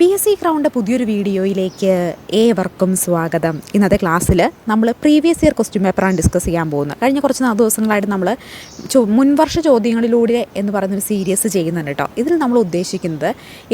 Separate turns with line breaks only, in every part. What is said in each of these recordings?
P S C crowned പുതിയൊരു വീഡിയോയിലേക്ക് ഏവർക്കും സ്വാഗതം. ഇന്നത്തെ ക്ലാസ്സിൽ നമ്മൾ പ്രീവിയസ് ഇയർ ക്വസ്റ്റ്യൻ പേപ്പറാണ് ഡിസ്കസ് ചെയ്യാൻ പോകുന്നത്. കഴിഞ്ഞ കുറച്ച് നാല് ദിവസങ്ങളായിട്ട് നമ്മൾ മുൻവർഷ ചോദ്യങ്ങളിലൂടെ എന്ന് പറയുന്നൊരു സീരീസ് ചെയ്യുന്നുണ്ട് കേട്ടോ ഇതിൽ നമ്മൾ ഉദ്ദേശിക്കുന്നത്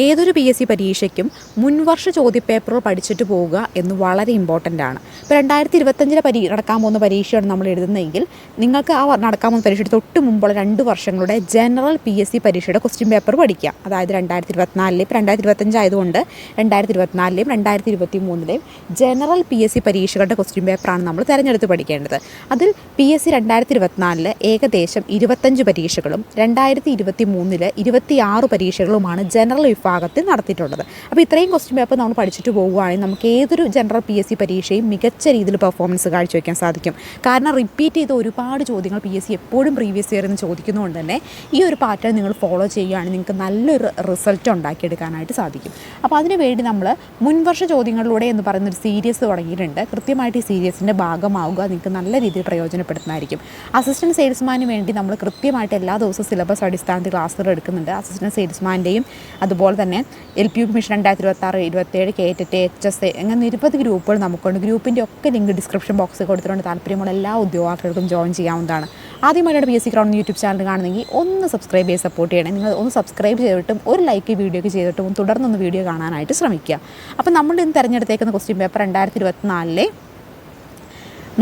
ഏതൊരു പി എസ് സി പരീക്ഷയ്ക്കും മുൻവർഷ ചോദ്യപേപ്പറുകൾ പഠിച്ചിട്ട് പോവുക എന്ന് വളരെ ഇമ്പോർട്ടന്റ് ആണ്. ഇപ്പോൾ രണ്ടായിരത്തി ഇരുപത്തഞ്ചിലെ പരീ നടക്കാൻ പോകുന്ന പരീക്ഷയാണ് നമ്മൾ എഴുതുന്നതെങ്കിൽ നിങ്ങൾക്ക് ആ നടക്കാൻ പോകുന്ന പരീക്ഷയുടെ തൊട്ട് മുമ്പുള്ള രണ്ട് വർഷങ്ങളുടെ ജനറൽ പി എസ് സി പരീക്ഷയുടെ ക്വസ്റ്റ്യൻ പേപ്പർ പഠിക്കുക അതായത് രണ്ടായിരത്തി ഇരുപത്തിനാലിൽ ഇപ്പോൾ രണ്ടായിരത്തി ഇരുപത്തഞ്ച് ആയതുകൊണ്ട് രണ്ടായിരത്തി ഇരുപത്തിനാലിലെയും രണ്ടായിരത്തി ഇരുപത്തി മൂന്നിലെയും ജനറൽ പി എസ് സി പരീക്ഷകളുടെ ക്വസ്റ്റ്യൻ പേപ്പറാണ് നമ്മൾ തിരഞ്ഞെടുത്ത് പഠിക്കേണ്ടത്. അതിൽ പി എസ് സി രണ്ടായിരത്തി ഇരുപത്തിനാലിൽ ഏകദേശം ഇരുപത്തഞ്ച് പരീക്ഷകളും രണ്ടായിരത്തി ഇരുപത്തി മൂന്നിൽ ഇരുപത്തിയാറ് പരീക്ഷകളുമാണ് ജനറൽ വിഭാഗത്തിൽ നടത്തിയിട്ടുള്ളത്. അപ്പോൾ ഇത്രയും ക്വസ്റ്റ്യൻ പേപ്പർ നമ്മൾ പഠിച്ചിട്ട് പോകുകയാണെങ്കിൽ നമുക്ക് ഏതൊരു ജനറൽ പി എസ് സി പരീക്ഷയും മികച്ച രീതിയിൽ പെർഫോമൻസ് കാഴ്ചവെക്കാൻ സാധിക്കും. കാരണം റിപ്പീറ്റ് ചെയ്ത ഒരുപാട് ചോദ്യങ്ങൾ പി എസ് സി എപ്പോഴും പ്രീവിയസ് ഇയറിൽ നിന്ന് ചോദിക്കുന്നതുകൊണ്ട് തന്നെ ഈ ഒരു പാറ്റേൺ നിങ്ങൾ ഫോളോ ചെയ്യുകയാണെങ്കിൽ നിങ്ങൾക്ക് നല്ലൊരു റിസൾട്ട് ഉണ്ടാക്കിയെടുക്കാനായിട്ട് സാധിക്കും. അപ്പോൾ അതിനുവേണ്ടി നമ്മൾ മുൻവർഷ ചോദ്യങ്ങളിലൂടെ എന്ന് പറയുന്ന ഒരു സീരീസ് തുടങ്ങിയിട്ടുണ്ട്. കൃത്യമായിട്ട് ഈ സീരീസിന്റെ ഭാഗമാവുക നിങ്ങൾക്ക് നല്ല രീതിയിൽ പ്രയോജനപ്പെടുത്തുന്നതായിരിക്കും. അസിസ്റ്റന്റ് സെയിൽസ്മാന് വേണ്ടി നമ്മൾ കൃത്യമായിട്ട് എല്ലാ ദിവസവും സിലബസ് അടിസ്ഥാനത്തിൽ ക്ലാസ്സുകൾ എടുക്കുന്നുണ്ട്. അസിസ്റ്റന്റ് സെയിൽസ്മാന്റെയും അതുപോലെ തന്നെ എൽ പി യു മിഷൻ രണ്ടായിരത്തി ഇരുപത്താറ് ഇരുപത്തേഴ് ടി എച്ച് എസ് എ അങ്ങനെ നിരവധി ഗ്രൂപ്പുകൾ നമുക്കുണ്ട്. ഗ്രൂപ്പിന്റെ ഒക്കെ ലിങ്ക് ഡിസ്ക്രിപ്ഷൻ ബോക്സിൽ കൊടുത്തിട്ടുണ്ട്. താല്പര്യമുള്ള എല്ലാ ഉദ്യോഗാർത്ഥികൾക്കും ജോയിൻ ചെയ്യാവുന്നതാണ്. ആദ്യമായിട്ട് P S C crown YouTube channel കാണുന്നെങ്കിൽ ഒന്ന് സബ്സ്ക്രൈബ് ചെയ്ത് സപ്പോർട്ട് ചെയ്യണേ. നിങ്ങൾ ഒന്ന് സബ്സ്ക്രൈബ് ചെയ്തിട്ടും ഒരു ലൈക്ക് വീഡിയോക്ക് ചെയ്തിട്ടും തുടർന്നൊന്ന് വീഡിയോ കാണാനായിട്ട് ശ്രമിക്കുക. അപ്പോൾ നമ്മൾ ഇന്ന് തിരഞ്ഞെടുത്തേക്കുന്ന ക്വസ്റ്റ്യൻ പേപ്പർ രണ്ടായിരത്തി ഇരുപത്തിനാലിലെ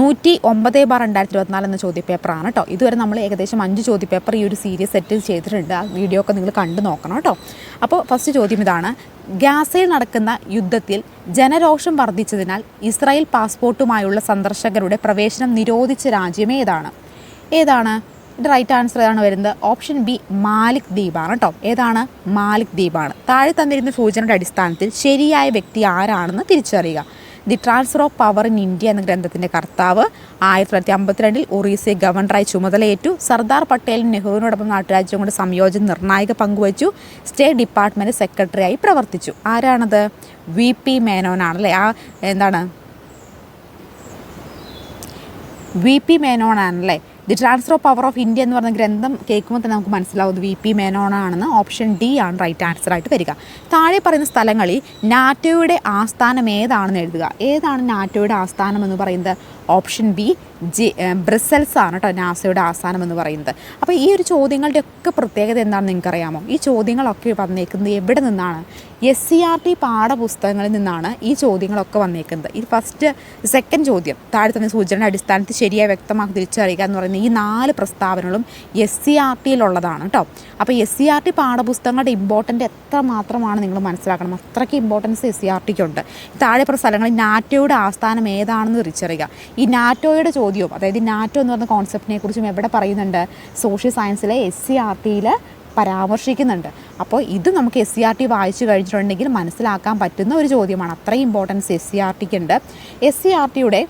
നൂറ്റി ഒമ്പത് ബാർ രണ്ടായിരത്തി ഇരുപത്തിനാല് എന്ന ചോദ്യപേപ്പറാണ് കേട്ടോ ഇതുവരെ നമ്മൾ ഏകദേശം അഞ്ച് ചോദ്യപേപ്പർ ഈ ഒരു സീരീസ് സെറ്റ് ചെയ്തിട്ടുണ്ട്. ആ വീഡിയോ ഒക്കെ നിങ്ങൾ കണ്ടു നോക്കണം കേട്ടോ അപ്പോൾ ഫസ്റ്റ് ചോദ്യം ഇതാണ്. ഗാസയിൽ നടക്കുന്ന യുദ്ധത്തിൽ ജനരോഷം വർദ്ധിച്ചതിനാൽ ഇസ്രായേൽ പാസ്പോർട്ടുമായുള്ള സന്ദർശകരുടെ പ്രവേശനം നിരോധിച്ച രാജ്യം ഏതാണ്? ഏതാണ്? ഇത് റൈറ്റ് ആൻസർ ഏതാണ് വരുന്നത്? ഓപ്ഷൻ ബി മാലിക് ദ്വീപാണ് കേട്ടോ. ഏതാണ്? മാലിക് ദ്വീപാണ്. താഴെ തന്നിരുന്ന സൂചനയുടെ അടിസ്ഥാനത്തിൽ ശരിയായ വ്യക്തി ആരാണെന്ന് തിരിച്ചറിയുക. The transfer of power in India എന്ന ഗ്രന്ഥത്തിന്റെ കർത്താവ് ആയിരത്തി തൊള്ളായിരത്തി അമ്പത്തിരണ്ടിൽ ഒറീസയെ ഗവർണറായി ചുമതലയേറ്റു. സർദാർ പട്ടേലും നെഹ്റുവിനോടൊപ്പം നാട്ടുരാജ്യം കൊണ്ട് സംയോജനം നിർണായക പങ്കുവച്ചു. സ്റ്റേറ്റ് ഡിപ്പാർട്ട്മെന്റ് സെക്രട്ടറിയായി പ്രവർത്തിച്ചു. ആരാണത്? വി പി മേനോനാണല്ലേ ആ എന്താണ്? V P മേനോനാണല്ലേ the transfer of power of India എന്ന് പറഞ്ഞ ഗ്രന്ഥം കേൾക്കുമ്പോൾ തന്നെ നമുക്ക് മനസ്സിലാവും. വി പി മേനോനാണെന്ന് ഓപ്ഷൻ ഡി ആണ് റൈറ്റ് ആൻസർ ആയിട്ട് വരിക. താഴെ പറയുന്ന സ്ഥലങ്ങളിൽ നാറ്റോയുടെ ആസ്ഥാനം ഏതാണെന്ന് എഴുതുക. ഏതാണ് നാറ്റോയുടെ ആസ്ഥാനം എന്ന് പറയുന്നത്? ഓപ്ഷൻ ബി ജി ബ്രസൽസ് ആണ് കേട്ടോ നാസയുടെ ആസ്ഥാനം എന്ന് പറയുന്നത്. അപ്പോൾ ഈ ഒരു ചോദ്യങ്ങളുടെ ഒക്കെ പ്രത്യേകത എന്താണെന്ന് നിങ്ങൾക്ക് അറിയാമോ ഈ ചോദ്യങ്ങളൊക്കെ വന്നേക്കുന്നത് എവിടെ നിന്നാണ്? എസ് സി ആർ ടി പാഠപുസ്തകങ്ങളിൽ നിന്നാണ് ഈ ചോദ്യങ്ങളൊക്കെ വന്നേക്കുന്നത്. ഈ ഫസ്റ്റ് സെക്കൻഡ് ചോദ്യം താഴെ തന്നെ സൂചനയുടെ അടിസ്ഥാനത്തിൽ ശരിയായി വ്യക്തമാക്കി തിരിച്ചറിയുക എന്ന് പറയുന്ന ഈ നാല് പ്രസ്താവനകളും എസ് സി ആർ ടിയിലുള്ളതാണ് കേട്ടോ അപ്പോൾ എസ് സി ആർ ടി പാഠപുസ്തകങ്ങളുടെ ഇമ്പോർട്ടന്റ് എത്ര മാത്രമാണ് നിങ്ങൾ മനസ്സിലാക്കണം? അത്രയ്ക്ക് ഇമ്പോർട്ടൻസ് എസ് സി ആർ ടിക്കുണ്ട് താഴെ പറഞ്ഞ സ്ഥലങ്ങളിൽ നാറ്റോയുടെ ആസ്ഥാനം ഏതാണെന്ന് തിരിച്ചറിയുക. ഈ നാറ്റോയുടെ ചോദ്യവും. അതായത് നാറ്റോ എന്ന് പറയുന്ന കോൺസെപ്റ്റിനെ കുറിച്ചും എവിടെ പറയുന്നുണ്ട്? സോഷ്യൽ സയൻസിലെ എസ് സി ആർ ടിയിൽ പരാമർശിക്കുന്നുണ്ട്. അപ്പോൾ ഇത് നമുക്ക് എസ് സി ആർ ടി വായിച്ചു കഴിഞ്ഞിട്ടുണ്ടെങ്കിൽ മനസ്സിലാക്കാൻ പറ്റുന്ന ഒരു ചോദ്യമാണ്. അത്രയും ഇമ്പോർട്ടൻസ് എസ് സി ആർ ടിക്ക് ഉണ്ട്. എസ് സി ആർ ടിയുടെ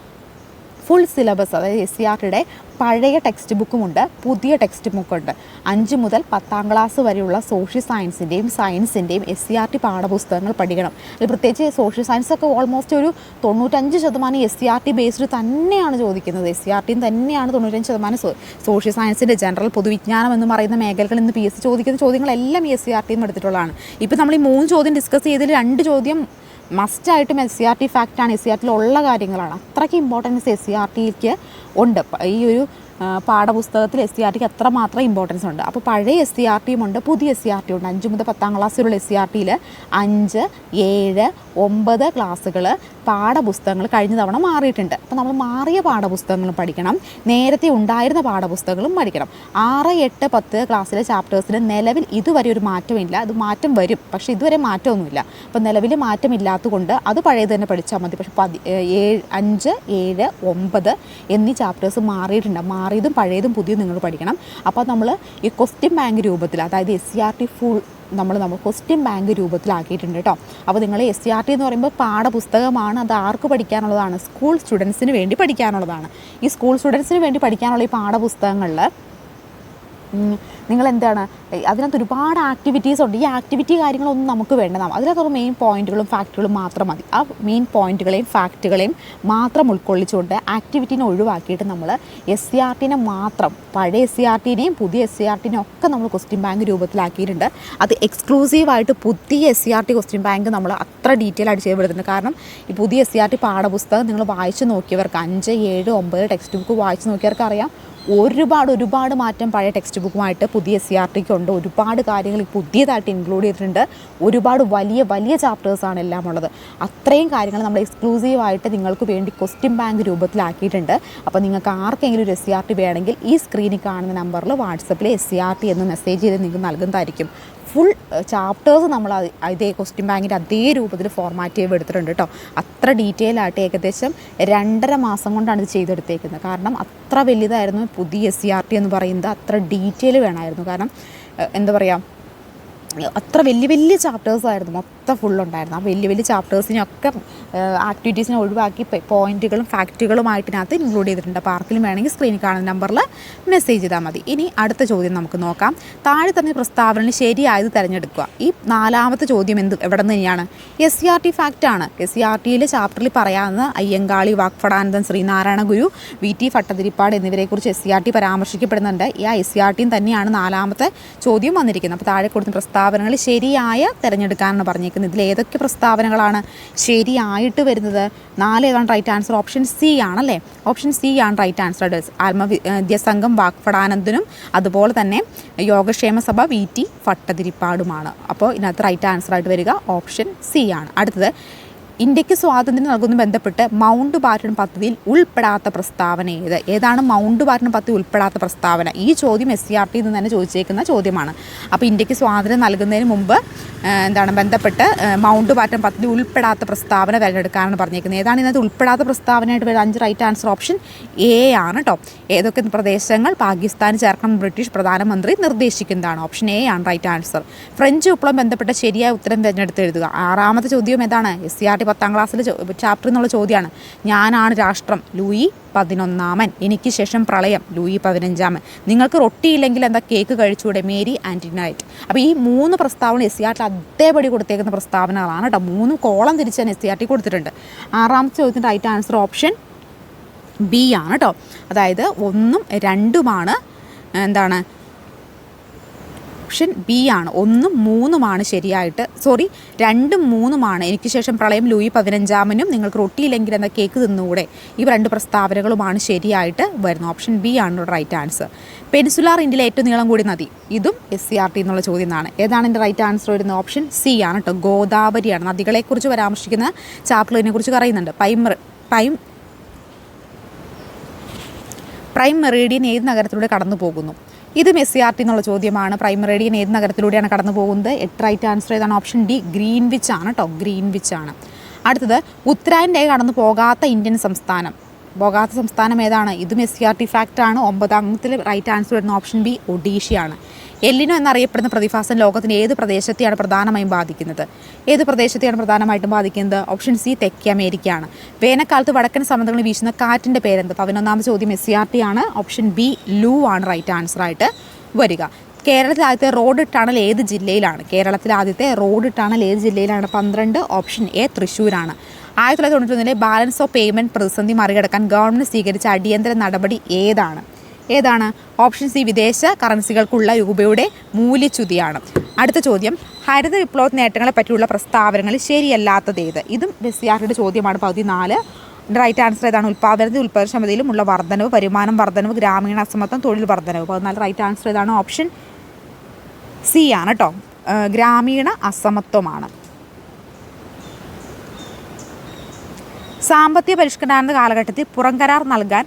ഫുൾ സിലബസ് അതായത് എസ് സി ആർ ടിയുടെ പഴയ ടെക്സ്റ്റ് ബുക്കുമുണ്ട് പുതിയ ടെക്സ്റ്റ് ബുക്കുണ്ട് അഞ്ച് മുതൽ പത്താം ക്ലാസ് വരെയുള്ള സോഷ്യൽ സയൻസിന്റെയും സയൻസിന്റെയും എസ് സി ആർ ടി പാഠപുസ്തകങ്ങൾ പഠിക്കണം. അതിൽ പ്രത്യേകിച്ച് സോഷ്യൽ സയൻസ് ഒക്കെ ഓൾമോസ്റ്റ് ഒരു തൊണ്ണൂറ്റഞ്ച് ശതമാനം S C R T based തന്നെയാണ് ചോദിക്കുന്നത്. എസ് സി ആർ ടിയും തന്നെയാണ് തൊണ്ണൂറ്റഞ്ച് ശതമാനം സോഷ്യൽ സയൻസിന്റെ ജനറൽ പൊതുവിജ്ഞാനം എന്ന് പറയുന്ന മേഖലകളിൽ നിന്ന് പി എസ് സി ചോദിക്കുന്ന ചോദ്യങ്ങളെല്ലാം എസ് സി ആർ ടിയും എടുത്തിട്ടുള്ളതാണ്. ഇപ്പോൾ നമ്മൾ ഈ മൂന്ന് ചോദ്യം ഡിസ്കസ് ചെയ്തതിൽ രണ്ട് ചോദ്യം മസ്റ്റായിട്ടും എസ് സി ആർ ടി ഫാക്റ്റാണ് എസ് സി ആർ ടിയിലുള്ള കാര്യങ്ങളാണ്. അത്രയ്ക്ക് ഇമ്പോർട്ടൻസ് എസ് സി ആർ ടിക്ക് ഉണ്ട്. ഈ ഒരു പാഠപുസ്തകത്തിൽ എസ് സി ആർ ടിക്ക് അത്രമാത്രം ഇമ്പോർട്ടൻസ് ഉണ്ട്. അപ്പോൾ പഴയ എസ് സി ആർ ടിയും ഉണ്ട് പുതിയ എസ് സി ആർ ടി ഉണ്ട്. അഞ്ച് മുതൽ പത്താം ക്ലാസ്സിലുള്ള എസ് സി ആർ ടിയിൽ അഞ്ച് ഏഴ് ഒമ്പത് ക്ലാസ്സുകൾ പാഠപുസ്തകങ്ങൾ കഴിഞ്ഞ തവണ മാറിയിട്ടുണ്ട്. അപ്പോൾ നമ്മൾ മാറിയ പാഠപുസ്തകങ്ങളും പഠിക്കണം. നേരത്തെ ഉണ്ടായിരുന്ന പാഠപുസ്തകങ്ങളും പഠിക്കണം. ആറ് എട്ട് പത്ത് ക്ലാസ്സിലെ ചാപ്റ്റേഴ്സിൽ നിലവിൽ ഇതുവരെ ഒരു മാറ്റമില്ല. അത് മാറ്റം വരും. പക്ഷേ ഇതുവരെ മാറ്റമൊന്നുമില്ല. അപ്പോൾ നിലവിൽ മാറ്റമില്ലാത്തതുകൊണ്ട് അത് പഴയത് തന്നെ പഠിച്ചാൽ മതി. പക്ഷേ പതി ഏഴ് അഞ്ച് ഏഴ് ഒമ്പത് എന്നീ ചാപ്റ്റേഴ്സ് മാറിയിട്ടുണ്ട്. മാറിയതും പഴയതും പുതിയതും നിങ്ങൾ പഠിക്കണം. അപ്പോൾ നമ്മൾ ഈ ക്വസ്റ്റ്യൻ ബാങ്ക് രൂപത്തിൽ അതായത് S C R T full നമ്മൾ നമ്മൾ ക്വസ്റ്റ്യൻ ബാങ്ക് രൂപത്തിലാക്കിയിട്ടുണ്ട് കേട്ടോ അപ്പോൾ നിങ്ങൾ എസ് സി ആർ ടി എന്ന് പറയുമ്പോൾ പാഠപുസ്തകമാണ് അത് ആർക്ക് പഠിക്കാനുള്ളതാണ്? സ്കൂൾ സ്റ്റുഡൻസിന് വേണ്ടി പഠിക്കാനുള്ളതാണ്. ഈ സ്കൂൾ സ്റ്റുഡൻസിന് വേണ്ടി പഠിക്കാനുള്ള ഈ പാഠപുസ്തകങ്ങളിൽ നിങ്ങൾ എന്താണ് അതിനകത്ത് ഒരുപാട് ആക്ടിവിറ്റീസ് ഉണ്ട്. ഈ ആക്ടിവിറ്റി കാര്യങ്ങളൊന്നും നമുക്ക് വേണ്ട. നാം അതിനകത്തുള്ള മെയിൻ പോയിന്റുകളും ഫാക്റ്റുകളും മാത്രം മതി. ആ മെയിൻ പോയിന്റുകളെയും ഫാക്റ്റുകളെയും മാത്രം ഉൾക്കൊള്ളിച്ചുകൊണ്ട് ആക്ടിവിറ്റീനെ ഒഴിവാക്കിയിട്ട് നമ്മൾ എസ് സി ആർ ടിനെ മാത്രം പഴയ എസ് സി ആർ ടിനെയും പുതിയ എസ് സി ആർ ടിനെയും ഒക്കെ നമ്മൾ ക്വസ്റ്റ്യൻ ബാങ്ക് രൂപത്തിലാക്കിയിട്ടുണ്ട്. അത് എക്സ്ക്ലൂസീവായിട്ട് പുതിയ S C R T question bank നമ്മൾ അത്ര ഡീറ്റെയിൽ ആയിട്ട് ചെയ്യപ്പെടുന്നുണ്ട്. കാരണം ഈ പുതിയ എസ് സി ആർ ടി പാഠപുസ്തകം നിങ്ങൾ വായിച്ചു നോക്കിയവർക്ക് അഞ്ച് ഏഴ് ഒമ്പത് ടെക്സ്റ്റ് ബുക്ക് വായിച്ചു നോക്കിയവർക്ക് അറിയാം ഒരുപാട് ഒരുപാട് മാറ്റം പഴയ ടെക്സ്റ്റ് ബുക്കുമായിട്ട് പുതിയ സി ആർ ടിക്ക് ഉണ്ട്. ഒരുപാട് കാര്യങ്ങൾ പുതിയതായിട്ട് ഇൻക്ലൂഡ് ചെയ്തിട്ടുണ്ട്. ഒരുപാട് വലിയ വലിയ ചാപ്റ്റേഴ്സാണ് എല്ലാം ഉള്ളത്. അത്രയും കാര്യങ്ങൾ നമ്മൾ എക്സ്ക്ലൂസീവായിട്ട് നിങ്ങൾക്ക് വേണ്ടി ക്വസ്റ്റ്യൻ ബാങ്ക് രൂപത്തിലാക്കിയിട്ടുണ്ട്. അപ്പോൾ നിങ്ങൾക്ക് ആർക്കെങ്കിലും ഒരു എസ് സി ആർ ടി വേണമെങ്കിൽ ഈ സ്ക്രീനിൽ കാണുന്ന നമ്പറിൽ വാട്സപ്പിൽ എസ് സി ആർ ടി എന്ന് മെസ്സേജ് ചെയ്ത് നിങ്ങൾക്ക് നൽകുന്നതായിരിക്കും. ഫുൾ ചാപ്റ്റേഴ്സ് നമ്മൾ അതേ ക്വസ്റ്റ്യൻ ബാങ്കിന്റെ അതേ രൂപത്തിൽ ഫോർമാറ്റ് ചെയ്ത് എടുത്തിട്ടുണ്ട് കേട്ടോ അത്ര ഡീറ്റെയിൽ ആയിട്ട് ഏകദേശം രണ്ടര മാസം കൊണ്ടാണ് ഇത് ചെയ്തെടുത്തേക്കുന്നത്. കാരണം അത്ര വലുതായിരുന്നു പുതിയ എസ് സി ആർ ടി എന്ന് പറയുന്നത്. അത്ര ഡീറ്റെയിൽ വേണമായിരുന്നു. കാരണം എന്താ പറയുക അത്ര വലിയ വലിയ ചാപ്റ്റേഴ്സ് ആയിരുന്നു. മൊത്തം ഫുള്ളുണ്ടായിരുന്നു ആ വലിയ വലിയ ചാപ്റ്റേഴ്സിനെയൊക്കെ ആക്ടിവിറ്റീസിനെ ഒഴിവാക്കി പോയിന്റുകളും ഫാക്റ്റുകളുമായിട്ട് ഇതിനകത്ത് ഇൻക്ലൂഡ് ചെയ്തിട്ടുണ്ട്. അപ്പോൾ ആർക്കിലും വേണമെങ്കിൽ സ്ക്രീനിൽ കാണുന്ന നമ്പറിൽ മെസ്സേജ് ചെയ്താൽ മതി. ഇനി അടുത്ത ചോദ്യം നമുക്ക് നോക്കാം. താഴെ തന്നെ പ്രസ്താവനയിൽ ശരിയായത് തിരഞ്ഞെടുക്കുക. ഈ നാലാമത്തെ ചോദ്യം എന്ത് എവിടെ നിന്ന് തന്നെയാണ് S C R T fact ആണ്. എസ് സി ആർ ടിയിലെ ചാപ്റ്ററിൽ പറയാവുന്ന അയ്യങ്കാളി വാക്ഫടാനന്ദൻ ശ്രീനാരായണ ഗുരു വി ടി ഭട്ടതിരിപ്പാട് എന്നിവരെക്കുറിച്ച് എസ് സി ആർ ടി പരാമർശിക്കപ്പെടുന്നുണ്ട്. ഈ എസ് സി ആർ ടിയും തന്നെയാണ് നാലാമത്തെ ചോദ്യം വന്നിരിക്കുന്നത്. അപ്പോൾ താഴെ കൊടുത്ത പ്രസ്താവനകൾ ശരിയായ തിരഞ്ഞെടുക്കാനാണ് പറഞ്ഞേക്കുന്നത് ഇതിൽ ഏതൊക്കെ പ്രസ്താവനകളാണ് ശരിയായിട്ട് വരുന്നത്? നാല് ഏതാണ് റൈറ്റ് ആൻസർ ഓപ്ഷൻ സി ആണല്ലേ? ഓപ്ഷൻ സി ആണ് റൈറ്റ് ആൻസർ ആത്മവിദ്യാസംഘം വാക്ഫടാനന്ദനും അതുപോലെ തന്നെ യോഗക്ഷേമ സഭ വി ടി ഭട്ടതിരിപ്പാടുമാണ്. അപ്പോൾ ഇതിനകത്ത് റൈറ്റ് ആൻസർ ആയിട്ട് വരിക ഓപ്ഷൻ സി ആണ്. അടുത്തത് ഇന്ത്യയ്ക്ക് സ്വാതന്ത്ര്യം നൽകുന്ന ബന്ധപ്പെട്ട് മൗണ്ട് ബാറ്റൺ പദ്ധതിയിൽ ഉൾപ്പെടാത്ത പ്രസ്താവന ഏത്? ഏതാണ് മൗണ്ട് ബാറ്റൺ പദ്ധതി ഉൾപ്പെടാത്ത പ്രസ്താവന? ഈ ചോദ്യം എസ് സി ആർ ടി നിന്ന് തന്നെ ചോദിച്ചേക്കുന്ന ചോദ്യമാണ്. അപ്പോൾ ഇന്ത്യയ്ക്ക് സ്വാതന്ത്ര്യം നൽകുന്നതിന് മുമ്പ് എന്താണ് ബന്ധപ്പെട്ട് മൗണ്ട് ബാറ്റൺ പദ്ധതി ഉൾപ്പെടാത്ത പ്രസ്താവന തിരഞ്ഞെടുക്കാനാണ് പറഞ്ഞേക്കുന്നത്. ഏതാണ് ഇതിനകത്ത് ഉൾപ്പെടാത്ത പ്രസ്താവനയായിട്ട് വരുന്ന അഞ്ച് റൈറ്റ് ആൻസർ ഓപ്ഷൻ എ ആണ് കേട്ടോ ഏതൊക്കെ പ്രദേശങ്ങൾ പാകിസ്ഥാൻ ചേർക്കണം ബ്രിട്ടീഷ് പ്രധാനമന്ത്രി നിർദ്ദേശിക്കുന്നതാണ്. ഓപ്ഷൻ എ ആണ് റൈറ്റ് ആൻസർ ഫ്രഞ്ച് വിപ്ലവം ബന്ധപ്പെട്ട ശരിയായ ഉത്തരം തിരഞ്ഞെടുത്ത് എഴുതുക ആറാമത്തെ ചോദ്യം ഏതാണ്? എസ് സി ആർ പത്താം ക്ലാസ്സിൽ ചാപ്റ്റർ എന്നുള്ള ചോദ്യമാണ് ഞാനാണ് രാഷ്ട്രം. ലൂയി പതിനൊന്നാമൻ. എനിക്ക് ശേഷം പ്രളയം. ലൂയി പതിനഞ്ചാമൻ. നിങ്ങൾക്ക് റൊട്ടിയില്ലെങ്കിൽ എന്താ കേക്ക് കഴിച്ചുകൂടെ മേരി ആൻഡ് നൈറ്റ് അപ്പോൾ ഈ മൂന്ന് പ്രസ്താവന എസ് സി ആർ ടി അതേപടി കൊടുത്തേക്കുന്ന പ്രസ്താവനകളാണ് കേട്ടോ മൂന്നും കോളം തിരിച്ച് തന്നെ എസ് സി ആർ ടി കൊടുത്തിട്ടുണ്ട്. ആറാമത്തെ ചോദ്യത്തിന്റെ റൈറ്റ് ആൻസർ ഓപ്ഷൻ ബി ആണ് കേട്ടോ അതായത് ഒന്നും രണ്ടുമാണ് എന്താണ് ഓപ്ഷൻ ബി ആണ്. ഒന്നും മൂന്നുമാണ് ശരിയായിട്ട്. സോറി രണ്ടും മൂന്നുമാണ്. എനിക്ക് ശേഷം പ്രളയം ലൂയി പതിനഞ്ചാമനും നിങ്ങൾക്ക് റൊട്ടിയില്ലെങ്കിൽ എന്ന കേക്ക് തിന്നുകൂടെ? ഈ രണ്ട് പ്രസ്താവനകളുമാണ് ശരിയായിട്ട് വരുന്നത്. ഓപ്ഷൻ ബി ആണ് റൈറ്റ് ആൻസർ പെൻസുലാർ ഇന്ത്യയിലെ ഏറ്റവും നീളം കൂടിയ നദി. ഇതും എസ് സി ആർ ടി എന്നുള്ള ചോദ്യം എന്നാണ്. ഏതാണ് എന്റെ റൈറ്റ് ആൻസർ വരുന്നത്? ഓപ്ഷൻ സി ആണ് കേട്ടോ ഗോദാവരിയാണ്. നദികളെക്കുറിച്ച് പരാമർശിക്കുന്ന ചാപ്റ്ററിനെ കുറിച്ച് പറയുന്നുണ്ട്. പൈമർ പൈം പ്രൈം മെറീഡിയൻ ഏത് നഗരത്തിലൂടെ കടന്നു പോകുന്നു ഇതും എസ് സി ആർ ടി എന്നുള്ള ചോദ്യമാണ്. പ്രൈം ഏത് നഗരത്തിലൂടെയാണ് കടന്നു പോകുന്നത് എട്ട് റൈറ്റ് ആൻസർ ഏതാണ് ഓപ്ഷൻ ഡി ഗ്രീൻവിച്ച് ആണ് കേട്ടോ ഗ്രീൻവിച്ച് ആണ്. അടുത്തത് ഉത്തരായന്റെ കടന്നു പോകാത്ത ഇന്ത്യൻ സംസ്ഥാനം. പോകാത്ത സംസ്ഥാനം ഏതാണ്? ഇതും S C R T fact ആണ്. ഒമ്പതാമത്തിൽ റൈറ്റ് ആൻസർ വരുന്ന ഓപ്ഷൻ ബി ഒഡീഷയാണ് എല്ലിനോ എന്നറിയപ്പെടുന്ന പ്രതിഭാസം ലോകത്തിന് ഏത് പ്രദേശത്തെയാണ് പ്രധാനമായും ബാധിക്കുന്നത്? ഏത് പ്രദേശത്തെയാണ് പ്രധാനമായിട്ടും ബാധിക്കുന്നത്? ഓപ്ഷൻ സി തെക്കേ അമേരിക്കയാണ്. വേനൽക്കാലത്ത് വടക്കൻ സമുദ്രങ്ങളിൽ വീശുന്ന കാറ്റിന്റെ പേരെന്ത്? പതിനൊന്നാമത് ചോദ്യം എസ് സി ആർ ടി ആണ്. ഓപ്ഷൻ ബി ലൂ ആണ് റൈറ്റ് ആൻസർ ആയിട്ട് വരിക. കേരളത്തിലെ ആദ്യത്തെ റോഡ് ടണൽ ഏത് ജില്ലയിലാണ്? കേരളത്തിലെ ആദ്യത്തെ റോഡ് ടണൽ ഏത് ജില്ലയിലാണ്? പന്ത്രണ്ട്. ഓപ്ഷൻ എ തൃശ്ശൂരാണ്. ആയിരത്തി തൊള്ളായിരത്തി തൊണ്ണൂറ്റൊന്നിലെ ബാലൻസ് ഓഫ് പേയ്മെന്റ് പ്രതിസന്ധി മറികടക്കാൻ ഗവൺമെന്റ് സ്വീകരിച്ച അടിയന്തര നടപടി ഏതാണ്? ഏതാണ്? ഓപ്ഷൻ സി വിദേശ കറൻസികൾക്കുള്ള രൂപയുടെ മൂല്യച്യുതിയാണ്. അടുത്ത ചോദ്യം. ഹരിത വിപ്ലവ നേട്ടങ്ങളെ പറ്റിയുള്ള പ്രസ്താവനകൾ ശരിയല്ലാത്തത് ഏത്? ഇതും ബെസിയാറിയുടെ ചോദ്യമാണ്. പകുതി നാല്. റൈറ്റ് ആൻസർ ഏതാണ്? ഉൽപ്പാദനത്തിൽ ഉൽപ്പാദനക്ഷമതയിലും ഉള്ള വർധനവ് വരുമാനം വർധനവ് ഗ്രാമീണ അസമത്വം തൊഴിൽ വർധനവ്. പതിനാല് റൈറ്റ് ആൻസർ ഏതാണ്? ഓപ്ഷൻ സി ആണ് കേട്ടോ ഗ്രാമീണ അസമത്വമാണ്. സാമ്പത്തിക പരിഷ്കരണ കാലഘട്ടത്തിൽ പുറംകരാർ നൽകാൻ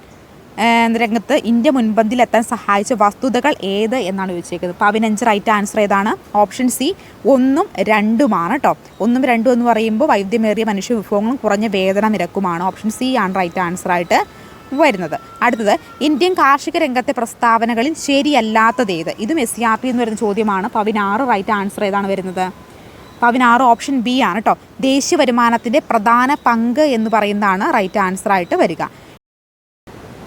രംഗത്ത് ഇന്ത്യ മുൻപന്തിയിലെത്താൻ സഹായിച്ച വസ്തുതകൾ ഏത് എന്നാണ് ചോദിച്ചേക്കുന്നത്. പതിനഞ്ച് റൈറ്റ് ആൻസർ ഏതാണ്? ഓപ്ഷൻ സി ഒന്നും രണ്ടുമാണ് കേട്ടോ ഒന്നും രണ്ടും എന്ന് പറയുമ്പോൾ വൈദ്യമേറിയ മനുഷ്യ വിഭവങ്ങളും കുറഞ്ഞ വേതന നിരക്കുമാണ്. ഓപ്ഷൻ സി ആണ് റൈറ്റ് ആൻസർ ആയിട്ട് വരുന്നത്. അടുത്തത് ഇന്ത്യൻ കാർഷിക രംഗത്തെ പ്രസ്താവനകളിൽ ശരിയല്ലാത്തത് ഏത്? ഇതും എസ് സി ആർ ടി എന്ന് വരുന്ന ചോദ്യമാണ്. പതിനാറ് റൈറ്റ് ആൻസർ ഏതാണ് വരുന്നത്? പതിനാറ് ഓപ്ഷൻ ബി ആണ് കേട്ടോ ദേശീയ വരുമാനത്തിന്റെ പ്രധാന പങ്ക് എന്ന് പറയുന്നതാണ് റൈറ്റ് ആൻസർ ആയിട്ട് വരിക.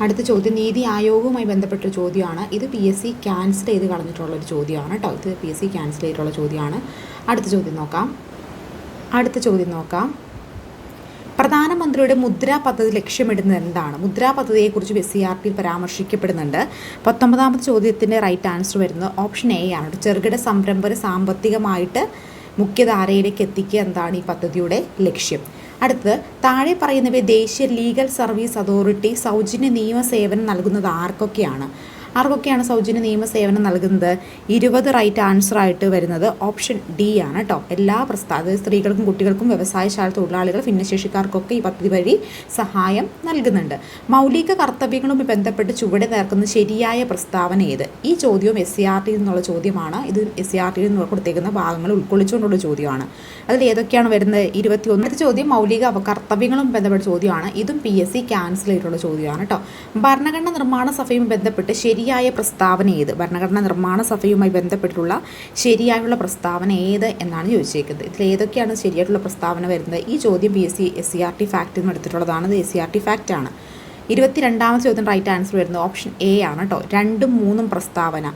അടുത്ത ചോദ്യം നീതി ആയോഗവുമായി ബന്ധപ്പെട്ടൊരു ചോദ്യമാണ്. ഇത് പി എസ് സി ക്യാൻസൽ ചെയ്ത് കളഞ്ഞിട്ടുള്ള ഒരു ചോദ്യമാണ് കേട്ടോ ഇത് പി എസ് സി ക്യാൻസൽ ചെയ്തിട്ടുള്ള ചോദ്യമാണ്. അടുത്ത ചോദ്യം നോക്കാം. അടുത്ത ചോദ്യം നോക്കാം. പ്രധാനമന്ത്രിയുടെ മുദ്രാ പദ്ധതി ലക്ഷ്യമിടുന്നത് എന്താണ്? മുദ്രാ പദ്ധതിയെക്കുറിച്ച് എസ് സി ആർ ടിയിൽ പരാമർശിക്കപ്പെടുന്നുണ്ട്. പത്തൊമ്പതാമത്തെ ചോദ്യത്തിന്റെ റൈറ്റ് ആൻസർ വരുന്നത് ഓപ്ഷൻ എ ആണ് ചെറുകിട സംരംഭകർ സാമ്പത്തികമായിട്ട് മുഖ്യധാരയിലേക്ക് എത്തിക്കുക എന്താണ് ഈ പദ്ധതിയുടെ ലക്ഷ്യം. അടുത്തത് താഴെ പറയുന്നവ ദേശീയ ലീഗൽ സർവീസ് അതോറിറ്റി സൗജന്യ നിയമ സേവനം നൽകുന്നത് ആർക്കൊക്കെയാണ്? ആർക്കൊക്കെയാണ് സൗജന്യ നിയമ സേവനം നൽകുന്നത്? ഇരുപത് റൈറ്റ് ആൻസർ ആയിട്ട് വരുന്നത് ഓപ്ഷൻ ഡി ആണ് കേട്ടോ എല്ലാ പ്രസ്താവ സ്ത്രീകൾക്കും കുട്ടികൾക്കും വ്യവസായശാല തൊഴിലാളികൾ ഭിന്നശേഷിക്കാർക്കൊക്കെ ഈ പദ്ധതി വഴി സഹായം നൽകുന്നുണ്ട്. മൗലിക കർത്തവ്യങ്ങളുമായി ബന്ധപ്പെട്ട് ചുവടെ നേർക്കുന്ന ശരിയായ പ്രസ്താവന ഏത്? ഈ ചോദ്യവും എസ് സി ആർ ടിയിൽ നിന്നുള്ള ചോദ്യമാണ്. ഇത് എസ് സി ആർ ടിയിൽ നിന്ന് കൊടുത്തേക്കുന്ന ഭാഗങ്ങൾ ഉൾക്കൊള്ളിച്ചുകൊണ്ടുള്ള ചോദ്യമാണ്. അതിൽ ഏതൊക്കെയാണ് വരുന്നത്? ഇരുപത്തി ഒന്നാമത്തെ ചോദ്യം മൗലിക കർത്തവ്യങ്ങളും ബന്ധപ്പെട്ട ചോദ്യമാണ്. ഇതും പി എസ് സി ക്യാൻസൽ ചെയ്തിട്ടുള്ള ചോദ്യമാണ് കേട്ടോ ഭരണഘടന നിർമ്മാണ സഭയുമായി ബന്ധപ്പെട്ട് ശരിയായ പ്രസ്താവന ഏത്? ഭരണഘടനാ നിർമ്മാണ സഭയുമായി ബന്ധപ്പെട്ടുള്ള ശരിയായുള്ള പ്രസ്താവന ഏത് എന്നാണ് ചോദിച്ചേക്കുന്നത്. ഇതിൽ ഏതൊക്കെയാണ് ശരിയായിട്ടുള്ള പ്രസ്താവന വരുന്നത്? ഈ ചോദ്യം P S C S C R T ഫാക്റ്റിൽ നിന്ന് എടുത്തിട്ടുള്ളതാണ്. ഇത് S C R T fact ആണ്. ഇരുപത്തിരണ്ടാമത്തെ ചോദ്യം റൈറ്റ് ആൻസർ വരുന്നത് ഓപ്ഷൻ എ ആണ് കേട്ടോ രണ്ടും മൂന്നും പ്രസ്താവന.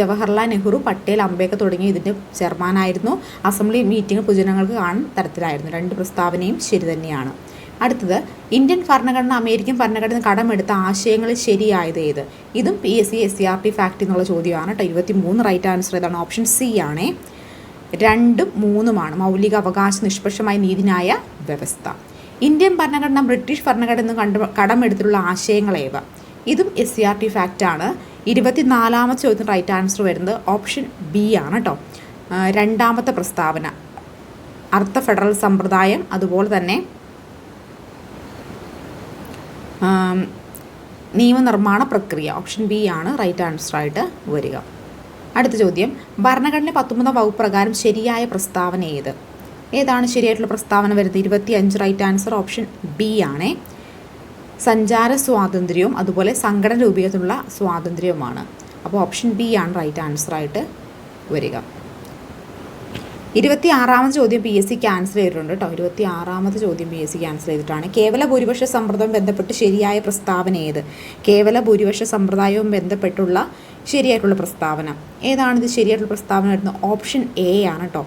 ജവഹർലാൽ നെഹ്റു പട്ടേൽ അംബേദ്കർ തുടങ്ങിയ ഇതിന്റെ ചെയർമാനായിരുന്നു. അസംബ്ലി മീറ്റിംഗ് പൊതുജനങ്ങൾക്ക് കാണുന്ന തരത്തിലായിരുന്നു. രണ്ട് പ്രസ്താവനയും ശരി തന്നെയാണ്. അടുത്തത് ഇന്ത്യൻ ഭരണഘടന അമേരിക്കൻ ഭരണഘടന കടമെടുത്ത ആശയങ്ങൾ ശരിയായത് ഏത്? ഇതും P S C S C R T fact എന്നുള്ള ചോദ്യമാണ് കേട്ടോ ഇരുപത്തി മൂന്ന് റൈറ്റ് ആൻസർ ഇതാണ് ഓപ്ഷൻ സി ആണേ. രണ്ടും മൂന്നുമാണ് മൗലിക അവകാശ നിഷ്പക്ഷമായ നീതിനായ വ്യവസ്ഥ. ഇന്ത്യൻ ഭരണഘടന ബ്രിട്ടീഷ് ഭരണഘടന കണ്ട കടമെടുത്തിട്ടുള്ള ആശയങ്ങളേവ ഇതും S C R T fact ആണ്. ഇരുപത്തിനാലാമത്തെ ചോദ്യത്തിന് റൈറ്റ് ആൻസർ വരുന്നത് ഓപ്ഷൻ ബി ആണ് കേട്ടോ രണ്ടാമത്തെ പ്രസ്താവന. അർത്ഥ ഫെഡറൽ സമ്പ്രദായം അതുപോലെ തന്നെ നിയമനിർമ്മാണ പ്രക്രിയ ഓപ്ഷൻ ബി ആണ് റൈറ്റ് ആൻസർ ആയിട്ട് വരിക. അടുത്ത ചോദ്യം ഭരണഘടന പത്തൊമ്പതാം വകുപ്പ് പ്രകാരം ശരിയായ പ്രസ്താവന ഏത്? ഏതാണ് ശരിയായിട്ടുള്ള പ്രസ്താവന വരുന്നത്? ഇരുപത്തി അഞ്ച് റൈറ്റ് ആൻസർ ഓപ്ഷൻ ബി ആണേ. സഞ്ചാര സ്വാതന്ത്ര്യവും അതുപോലെ സംഘടന രൂപീകരണത്തിനുള്ള സ്വാതന്ത്ര്യവുമാണ്. അപ്പോൾ ഓപ്ഷൻ ബി ആണ് റൈറ്റ് ആൻസർ ആയിട്ട് വരിക. ഇരുപത്തി ആറാമത് ചോദ്യം പി എസ് സി ക്യാൻസൽ ചെയ്തിട്ടുണ്ട് കേട്ടോ. ഇരുപത്തി ആറാമത് ചോദ്യം പി എസ് സി ക്യാൻസൽ ചെയ്തിട്ടാണ്. കേവല ഭൂരിപക്ഷ സമ്പ്രദായം ബന്ധപ്പെട്ട് ശരിയായ പ്രസ്താവന ഏത്? കേവല ഭൂരിപക്ഷ സമ്പ്രദായവും ബന്ധപ്പെട്ടുള്ള ശരിയായിട്ടുള്ള പ്രസ്താവന. ഏതാണിത് ശരിയായിട്ടുള്ള പ്രസ്താവന വരുന്നത്? ഓപ്ഷൻ എ ആണ് കേട്ടോ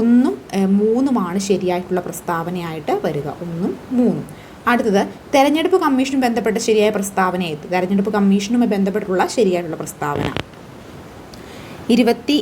ഒന്നും മൂന്നുമാണ് ശരിയായിട്ടുള്ള പ്രസ്താവനയായിട്ട് വരിക. ഒന്നും മൂന്നും. അടുത്തത് തെരഞ്ഞെടുപ്പ് കമ്മീഷനും ബന്ധപ്പെട്ട ശരിയായ പ്രസ്താവന ഏത്? തെരഞ്ഞെടുപ്പ് കമ്മീഷനുമായി ബന്ധപ്പെട്ടുള്ള ശരിയായിട്ടുള്ള പ്രസ്താവന. ഇരുപത്തി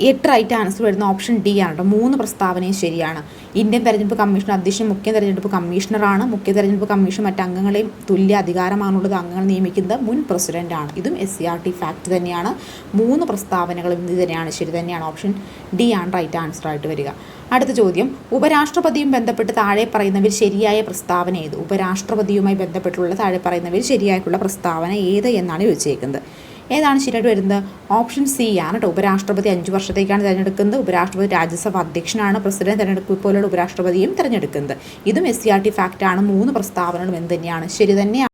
എട്ട് റൈറ്റ് ആൻസർ വരുന്ന ഓപ്ഷൻ ഡി ആണ് കേട്ടോ. മൂന്ന് പ്രസ്താവനയും ശരിയാണ്. ഇന്ത്യൻ തെരഞ്ഞെടുപ്പ് കമ്മീഷൻ അധ്യക്ഷൻ മുഖ്യ തെരഞ്ഞെടുപ്പ് കമ്മീഷണറാണ്. മുഖ്യ തെരഞ്ഞെടുപ്പ് കമ്മീഷൻ മറ്റ് അംഗങ്ങളെയും തുല്യ അധികാരമാണുള്ളത്. അംഗങ്ങൾ നിയമിക്കുന്നത് മുൻ പ്രസിഡന്റാണ്. ഇതും S C R T fact തന്നെയാണ്. മൂന്ന് പ്രസ്താവനകളും ഇത് തന്നെയാണ്. ശരി തന്നെയാണ്. ഓപ്ഷൻ ഡി ആണ് റൈറ്റ് ആൻസർ ആയിട്ട് വരിക. അടുത്ത ചോദ്യം. ഉപരാഷ്ട്രപതിയും ബന്ധപ്പെട്ട് താഴെ പറയുന്നവർ ശരിയായ പ്രസ്താവന ഏത്? ഉപരാഷ്ട്രപതിയുമായി ബന്ധപ്പെട്ടുള്ള താഴെ പറയുന്നവർ ശരിയായിട്ടുള്ള പ്രസ്താവന ഏത് എന്നാണ് ചോദിച്ചേക്കുന്നത്. ഏതാണ് ശരിയായിട്ട് വരുന്നത്? ഓപ്ഷൻ സി ആണ് കേട്ടോ ഉപരാഷ്ട്രപതി അഞ്ച് വർഷത്തേക്കാണ് തിരഞ്ഞെടുക്കുന്നത്. ഉപരാഷ്ട്രപതി രാജ്യസഭ അധ്യക്ഷനാണ്. പ്രസിഡന്റ് തിരഞ്ഞെടുപ്പ് പോലുള്ള ഉപരാഷ്ട്രപതിയും തിരഞ്ഞെടുക്കുന്നത്. ഇതും S C R T fact ആണ്. മൂന്ന് പ്രസ്താവനകളും എന്ത് തന്നെയാണ്? ശരി തന്നെയാണ്.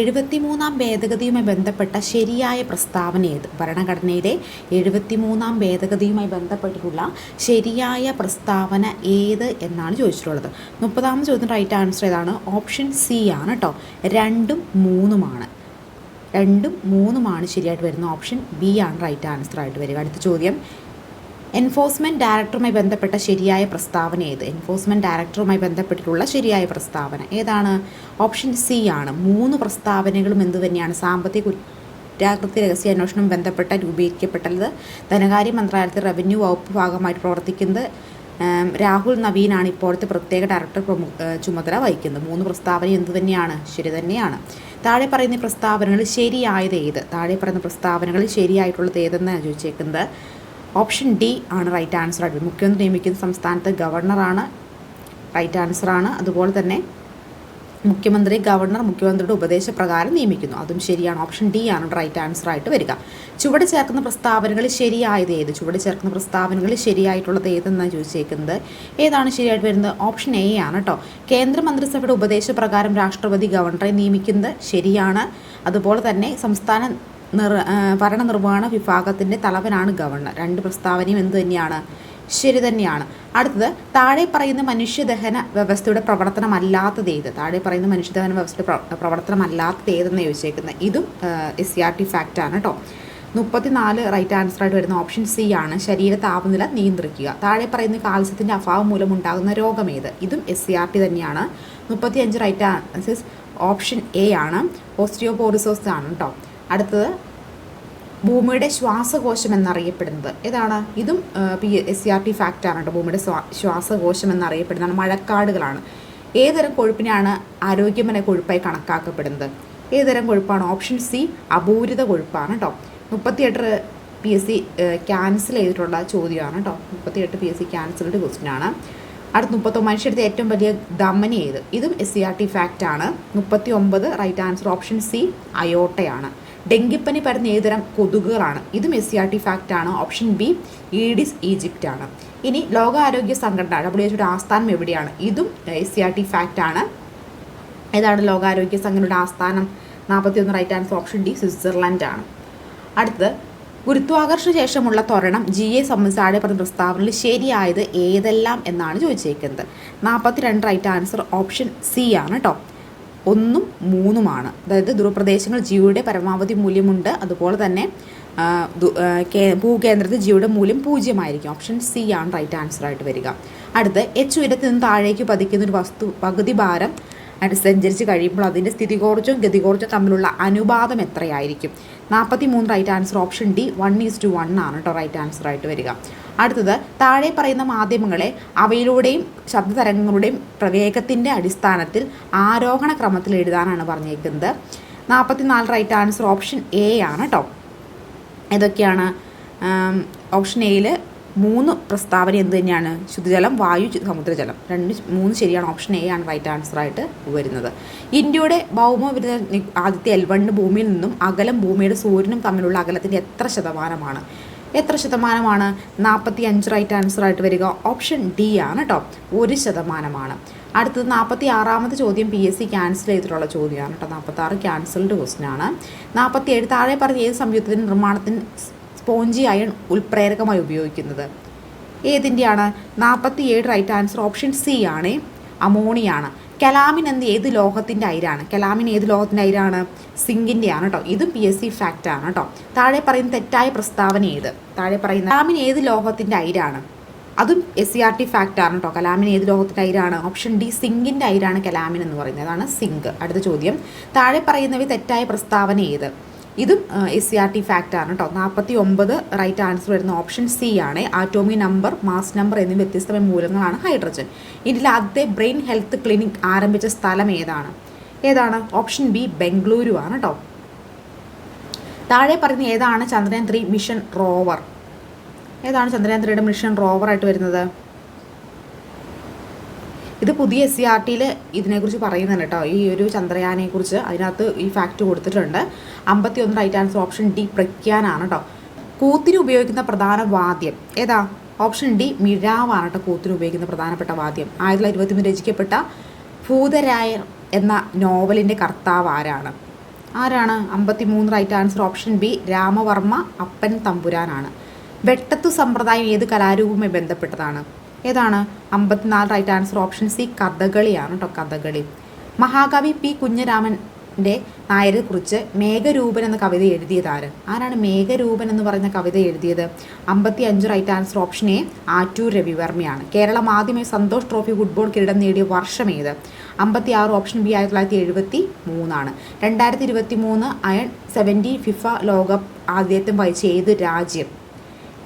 എഴുപത്തിമൂന്നാം ഭേദഗതിയുമായി ബന്ധപ്പെട്ട ശരിയായ പ്രസ്താവന ഏത്? ഭരണഘടനയിലെ എഴുപത്തിമൂന്നാം ഭേദഗതിയുമായി ബന്ധപ്പെട്ടിട്ടുള്ള ശരിയായ പ്രസ്താവന ഏത് എന്നാണ് ചോദിച്ചിട്ടുള്ളത്. മുപ്പതാമത് ചോദ്യം റൈറ്റ് ആൻസർ ഏതാണ്? ഓപ്ഷൻ സി ആണ് കേട്ടോ രണ്ടും മൂന്നുമാണ് രണ്ടും മൂന്നുമാണ് ശരിയായിട്ട് വരുന്ന ഓപ്ഷൻ. ബി ആണ് റൈറ്റ് ആൻസർ ആയിട്ട് വരിക. അടുത്ത ചോദ്യം. എൻഫോഴ്സ്മെന്റ് ഡയറക്ടറുമായി ബന്ധപ്പെട്ട ശരിയായ പ്രസ്താവന ഏത്? എൻഫോഴ്സ്മെന്റ് ഡയറക്ടറുമായി ബന്ധപ്പെട്ടിട്ടുള്ള ശരിയായ പ്രസ്താവന ഏതാണ്? ഓപ്ഷൻ സി ആണ്. മൂന്ന് പ്രസ്താവനകളും എന്ത് തന്നെയാണ് സാമ്പത്തിക കുറ്റാകൃത്യ രഹസ്യ അന്വേഷണം ബന്ധപ്പെട്ട രൂപീകരിക്കപ്പെട്ടത് ധനകാര്യ മന്ത്രാലയത്തിൽ റവന്യൂ വകുപ്പ് ഭാഗമായിട്ട് പ്രവർത്തിക്കുന്നത് രാഹുൽ നവീനാണ് ഇപ്പോഴത്തെ പ്രത്യേക ഡയറക്ടർ പ്രമു ചുമതല വഹിക്കുന്നത്. മൂന്ന് പ്രസ്താവന എന്തു തന്നെയാണ്? ശരി തന്നെയാണ്. താഴെ പറയുന്ന പ്രസ്താവനകൾ ശരിയായത് ഏത്? താഴെ പറയുന്ന പ്രസ്താവനകളിൽ ശരിയായിട്ടുള്ളത് ഏതെന്നാണ് ചോദിച്ചേക്കുന്നത്? ഓപ്ഷൻ ഡി ആണ് റൈറ്റ് ആൻസർ ആയിട്ട് മുഖ്യമന്ത്രി നിയമിക്കുന്ന സംസ്ഥാനത്തെ ഗവർണറാണ് റൈറ്റ് ആൻസറാണ് അതുപോലെ തന്നെ മുഖ്യമന്ത്രി ഗവർണർ മുഖ്യമന്ത്രിയുടെ ഉപദേശപ്രകാരം നിയമിക്കുന്നു. അതും ശരിയാണ്. ഓപ്ഷൻ ഡി ആണ് റൈറ്റ് ആൻസർ ആയിട്ട് വരിക. ചുവട് ചേർക്കുന്ന പ്രസ്താവനകളിൽ ശരിയായത് ഏത്? ചുവടെ ചേർക്കുന്ന പ്രസ്താവനകളിൽ ശരിയായിട്ടുള്ളത് ഏതെന്നാണ് ചോദിച്ചേക്കുന്നത്? ഏതാണ് ശരിയായിട്ട് വരുന്നത്? ഓപ്ഷൻ എ ആണ് കേട്ടോ കേന്ദ്രമന്ത്രിസഭയുടെ ഉപദേശപ്രകാരം രാഷ്ട്രപതി ഗവർണറെ നിയമിക്കുന്നത് ശരിയാണ്. അതുപോലെ തന്നെ സംസ്ഥാന നിർ ഭരണനിർവഹണ വിഭാഗത്തിന്റെ തലവനാണ് ഗവർണർ. രണ്ട് പ്രസ്താവനയും എന്ത് തന്നെയാണ്? ശരി തന്നെയാണ്. അടുത്തത് താഴെ പറയുന്ന മനുഷ്യദഹന വ്യവസ്ഥയുടെ പ്രവർത്തനമല്ലാത്തത് ഏത്? താഴെ പറയുന്ന മനുഷ്യദഹന വ്യവസ്ഥയുടെ പ്ര- പ്രവർത്തനമല്ലാത്തത് ഏതെന്ന് ചോദിച്ചേക്കുന്നത് ഇതും S C R T fact ആണ് കേട്ടോ മുപ്പത്തിനാല് റൈറ്റ് ആൻസർ ആയിട്ട് വരുന്ന ഓപ്ഷൻ സി ആണ് ശരീര താപനില നിയന്ത്രിക്കുക. താഴെ പറയുന്ന കാൽസ്യത്തിന്റെ അഭാവം മൂലം ഉണ്ടാകുന്ന രോഗമേത് ഇതും എസ് സി ആർ ടി തന്നെയാണ്. മുപ്പത്തിയഞ്ച് റൈറ്റ് ആൻസേഴ്സ് ഓപ്ഷൻ എ ആണ്. ഓസ്റ്റിയോപോറിസോസ് ആണ് കേട്ടോ അടുത്തത് ഭൂമിയുടെ ശ്വാസകോശം എന്നറിയപ്പെടുന്നത്. ഏതാണ്? ഇതും P S C R T fact ആണ് കേട്ടോ ഭൂമിയുടെ ശ്വാസകോശം എന്നറിയപ്പെടുന്നതാണ്. മഴക്കാടുകളാണ്. ഏതരം കൊഴുപ്പിനെയാണ് ആരോഗ്യമന കൊഴുപ്പായി കണക്കാക്കപ്പെടുന്നത്? ഏതുതരം കൊഴുപ്പാണ്? ഓപ്ഷൻ സി അപൂരിത കൊഴുപ്പാണ് കേട്ടോ മുപ്പത്തിയെട്ട് പി എസ് സി ക്യാൻസൽ ചെയ്തിട്ടുള്ള ചോദ്യമാണ് കേട്ടോ മുപ്പത്തിയെട്ട് P S C cancelled question ആണ്. അടുത്ത മുപ്പത്തൊമ്പത് മനുഷ്യരുടെ ഏറ്റവും വലിയ ധമനി ഏത്? ഇതും S C R T fact ആണ്. മുപ്പത്തി ഒമ്പത് റൈറ്റ് ആൻസർ ഓപ്ഷൻ സി അയോട്ടയാണ്. ഡെങ്കിപ്പനി പരന്ന ഏതുതരം കൊതുകുകളാണ്? ഇതും S C R T fact ആണ്. ഓപ്ഷൻ ബി ഈഡിസ് ഈജിപ്റ്റ് ആണ്. ഇനി ലോകാരോഗ്യ സംഘടന ഡബ്ല്യു എച്ച്ഒയുടെ ആസ്ഥാനം എവിടെയാണ്? ഇതും S C R T fact ആണ്. ഏതാണ് ലോകാരോഗ്യ സംഘടനയുടെ ആസ്ഥാനം? നാൽപ്പത്തി ഒന്ന് right answer option D Switzerland ആണ്. അടുത്തത് ഗുരുത്വാകർഷണ ശേഷമുള്ള തൊരണം ജി എ സംബന്ധിച്ച് ആടെ പറഞ്ഞ പ്രസ്താവനയിൽ ശരിയായത് ഏതെല്ലാം എന്നാണ് ചോദിച്ചേക്കുന്നത്. നാൽപ്പത്തി രണ്ട് റൈറ്റ് ആൻസർ ഓപ്ഷൻ സി ആണ് കേട്ടോ ഒന്നും മൂന്നുമാണ്. അതായത് ധ്രുവപ്രദേശങ്ങൾ ജിയുടെ പരമാവധി മൂല്യമുണ്ട്. അതുപോലെ തന്നെ ഭൂകേന്ദ്രത്തിൽ ജിയുടെ മൂല്യം പൂജ്യമായിരിക്കും. ഓപ്ഷൻ സി ആണ് റൈറ്റ് ആൻസർ ആയിട്ട് വരിക. അടുത്ത് എച്ച് ഉയരത്തിൽ നിന്ന് താഴേക്ക് പതിക്കുന്ന ഒരു വസ്തു പകുതി ഭാരം സഞ്ചരിച്ച് കഴിയുമ്പോൾ അതിന്റെ സ്ഥിതികോർജവും ഗതികോർജവും തമ്മിലുള്ള അനുപാതം എത്രയായിരിക്കും? നാൽപ്പത്തി മൂന്ന് right answer option D one is to one ആണ് കേട്ടോ റൈറ്റ് ആൻസർ ആയിട്ട് വരിക. അടുത്തത് താഴെ പറയുന്ന മാധ്യമങ്ങളെ അവയിലൂടെയും ശബ്ദതരംഗങ്ങളുടെയും പ്രവേഗത്തിന്റെ അടിസ്ഥാനത്തിൽ ആരോഹണ ക്രമത്തിൽ എഴുതാനാണ് പറഞ്ഞേക്കുന്നത്. നാൽപ്പത്തി നാല് റൈറ്റ് ആൻസർ ഓപ്ഷൻ എ ആണ് കേട്ടോ ഏതൊക്കെയാണ്? ഓപ്ഷൻ എയിൽ മൂന്ന് പ്രസ്താവന എന്ത് തന്നെയാണ്? ശുദ്ധജലം വായു സമുദ്രജലം. രണ്ട് മൂന്ന് ശരിയാണ് ഓപ്ഷൻ എ ആണ് റൈറ്റ് ആൻസർ ആയിട്ട് വരുന്നത്. ഇന്ത്യയുടെ ഭൗമ വിരുദ്ധ ആദ്യത്തെ എൽവണ്ണ് ഭൂമിയിൽ നിന്നും അകലം ഭൂമിയുടെ സൂര്യനും തമ്മിലുള്ള അകലത്തിന്റെ എത്ര ശതമാനമാണ്? എത്ര ശതമാനമാണ്? നാൽപ്പത്തി അഞ്ച് റൈറ്റ് ആൻസർ ആയിട്ട് വരിക. ഓപ്ഷൻ ഡി ആണ് കേട്ടോ ഒരു ശതമാനമാണ്. അടുത്തത് നാൽപ്പത്തി ആറാമത്തെ ചോദ്യം പി എസ് സി ക്യാൻസൽ ചെയ്തിട്ടുള്ള ചോദ്യമാണ് കേട്ടോ നാൽപ്പത്തി ആറ് ക്യാൻസൽഡ് ക്വസ്റ്റ്യൻ ആണ്. നാൽപ്പത്തി ഏഴ് താഴെ പറഞ്ഞ ഏത് സംയുക്തത്തിന്റെ നിർമ്മാണത്തിന് സ്പോഞ്ചി അയൺ ഉൽപ്രേരകമായി ഉപയോഗിക്കുന്നത്. ഏതിന്റെയാണ് നാൽപ്പത്തി ഏഴ് റൈറ്റ് ആൻസർ ഓപ്ഷൻ സി ആണ്. അമോണിയാണ്. കലാമിൻ എന്ന ഏത് ലോഹത്തിന്റെ അയിരാണ്? കലാമിൻ ഏത് ലോഹത്തിന്റെ അയിരാണ്? സിങ്കിന്റെ ആണ് കേട്ടോ ഇതും പി എസ് സി ഫാക്റ്റ് ആണ് കേട്ടോ താഴെ പറയുന്ന തെറ്റായ പ്രസ്താവന ഏത്? താഴെ പറയുന്ന കലാമിൻ ഏത് ലോഹത്തിന്റെ അയിരാണ്? അതും S C R T fact ആണ് കേട്ടോ കലാമിൻ ഏത് ലോഹത്തിന്റെ അയിരാണ്? ഓപ്ഷൻ ഡി സിങ്കിന്റെ അയിരാണ് കലാമിൻ എന്ന് പറയുന്നത്. അതാണ് സിങ്ക്. അടുത്ത ചോദ്യം. താഴെ പറയുന്നവ തെറ്റായ പ്രസ്താവന ഏത്? ഇതും S C R T fact ആണ് കേട്ടോ നാൽപ്പത്തി ഒമ്പത് റൈറ്റ് ആൻസർ വരുന്ന ഓപ്ഷൻ സി ആണ്. ആറ്റോമി നമ്പർ മാസ് നമ്പർ എന്നീ വ്യത്യസ്തമായ മൂലങ്ങളാണ് ഹൈഡ്രജൻ ഇതിൽ ആദ്യത്തെ ബ്രെയിൻ ഹെൽത്ത് ക്ലിനിക് ആരംഭിച്ച സ്ഥലം ഏതാണ്? ഏതാണ്? ഓപ്ഷൻ ബി ബംഗളൂരു ആണ് കേട്ടോ താഴെ പറയുന്ന ഏതാണ് ചന്ദ്രയാൻ ത്രീ മിഷൻ റോവർ ഏതാണ് ചന്ദ്രയാൻ ത്രീയുടെ മിഷൻ റോവർ ആയിട്ട് വരുന്നത്? ഇത് പുതിയ എസ് സി ആർ ടിയിൽ ഇതിനെക്കുറിച്ച് പറയുന്നുണ്ട് കേട്ടോ. ഈ ഒരു ചന്ദ്രയാനെക്കുറിച്ച് അതിനകത്ത് ഈ ഫാക്റ്റ് കൊടുത്തിട്ടുണ്ട്. അമ്പത്തി ഒന്ന് റൈറ്റ് ആൻസർ ഓപ്ഷൻ ഡി പ്രഖ്യാനാണ് കേട്ടോ. കൂത്തിന് ഉപയോഗിക്കുന്ന പ്രധാന വാദ്യം ഏതാ? ഓപ്ഷൻ ഡി മിഴാവാണ് കേട്ടോ കൂത്തിന് ഉപയോഗിക്കുന്ന പ്രധാനപ്പെട്ട വാദ്യം. ആയിരത്തി തൊള്ളായിരത്തി ഇരുപത്തിമൂന്ന് രചിക്കപ്പെട്ട ഭൂതരായർ എന്ന നോവലിന്റെ കർത്താവ് ആരാണ്? ആരാണ്? അമ്പത്തി മൂന്ന് right answer option B Ramavarma Appan തമ്പുരാനാണ്. വെട്ടത്തു സമ്പ്രദായം ഏത് കലാരൂപവുമായി ബന്ധപ്പെട്ടതാണ്? ഏതാണ് അമ്പത്തിനാല് റൈറ്റ് ആൻസർ ഓപ്ഷൻ സി കഥകളിയാണ് കേട്ടോ കഥകളി മഹാകവി പി കുഞ്ഞരാമന്റെ നായരെ കുറിച്ച് മേഘരൂപൻ എന്ന കവിത എഴുതിയത് ആര് ആരാണ് മേഘരൂപൻ എന്ന് പറയുന്ന കവിത എഴുതിയത് അമ്പത്തി അഞ്ച് right answer option A Attoor രവിവർമ്മയാണ് Keralam ആദ്യമായി സന്തോഷ് ട്രോഫി ഫുട്ബോൾ കിരീടം നേടിയ വർഷം ഏത് അമ്പത്തി ആറ് ഓപ്ഷൻ ബി ആയിരത്തി തൊള്ളായിരത്തി എഴുപത്തി മൂന്നാണ് രണ്ടായിരത്തി ഇരുപത്തി മൂന്ന് അയൺ സെവന്റി ഫിഫ ലോകകപ്പ് ആദ്യത്വം വഹിച്ച ഏത് രാജ്യം